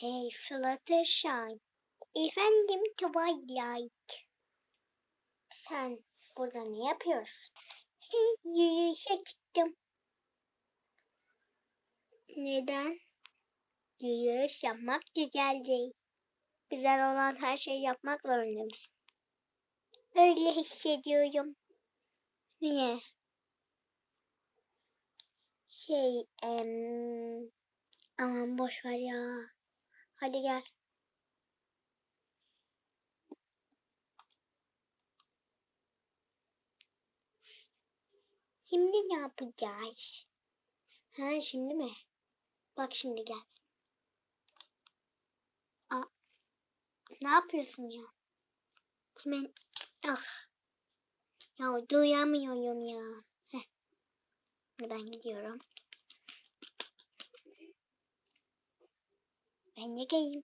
Hey Fluttershy. Efendim Twilight. Sen burada ne yapıyorsun? Hey, yürüyüşe çıktım. Neden? Yürüyüş yapmak güzel değil. Güzel olan her şeyi yapmak zorunda mısın? Öyle hissediyorum. Niye? Şey, em, aman boş ver ya. Hadi gel. Şimdi ne yapacağız? Ha şimdi mi? Bak şimdi gel. Aa, ne yapıyorsun ya? Kimin? Ah. Ya duyamıyorum ya. Heh. Ben gidiyorum. Ben de geleyim.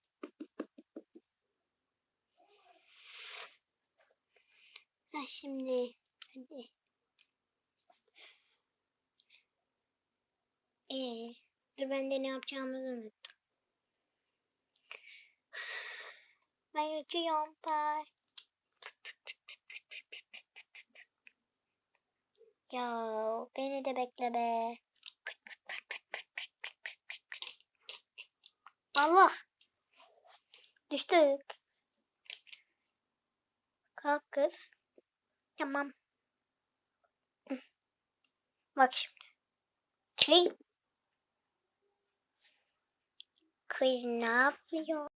Ha şimdi. Hadi. Ee, dur ben de ne yapacağımızı unuttum. Ben uçuyorum par. Ya beni de bekle be. Allah. Düştük. Kalk kız. Tamam. Bak şimdi. Şey. Kız ne yapıyor?